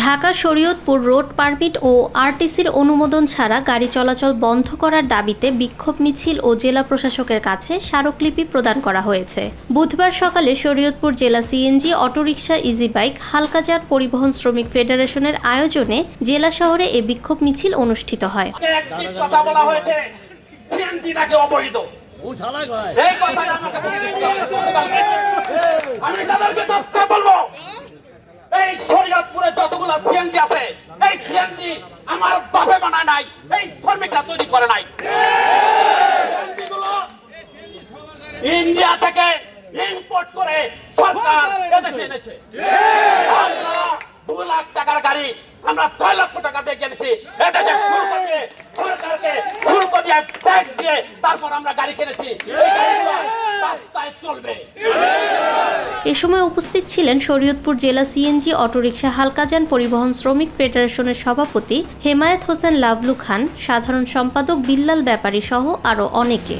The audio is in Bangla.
ঢাকা শরীয়তপুর রোড পারমিট ও আরটিসির অনুমোদন ছাড়া গাড়ি চলাচল বন্ধ করার দাবিতে বিক্ষোভ মিছিল ও জেলা প্রশাসকের কাছে স্মারকলিপি প্রদান করা হয়েছে। বুধবার সকালে শরীয়তপুর জেলা CNG auto rickshaw easy bike হালকাজার পরিবহন শ্রমিক ফেডারেশনের আয়োজনে জেলা শহরে এ বিক্ষোভ মিছিল অনুষ্ঠিত হয়। একটি কথা বলা হয়েছে সিএনজি নাকি অবৈধ ও শালা কয় এই কথাই আমাকে বলে দিতে হবে। আমি তাদেরকে তথ্য বলব এই শরীয়তপুরে যতগুলো সিএনজি আছে এই সিএনজি আমার বাপে বানায় নাই, এই শ্রমিকরা তৈরি করে নাই। ইন্ডিয়া থেকে ইম্পোর্ট করে সরকার এদেশে এনেছে। দু লাখ টাকার গাড়ি আমরা ছয় লক্ষ টাকা দিয়ে কিনেছি। এদেশে ট্যাক্স দিয়ে তারপর আমরা গাড়ি কিনেছি। রাস্তায় চলবে। এ সময় উপস্থিত ছিলেন শরীয়তপুর জেলা সিএনজি অটোরিকশা হালকাজান পরিবহন শ্রমিক ফেডারেশনের সভাপতি হেমায়েত হোসেন লাভলু খান, সাধারণ সম্পাদক বিল্লাল ব্যাপারী সহ আরও অনেকে।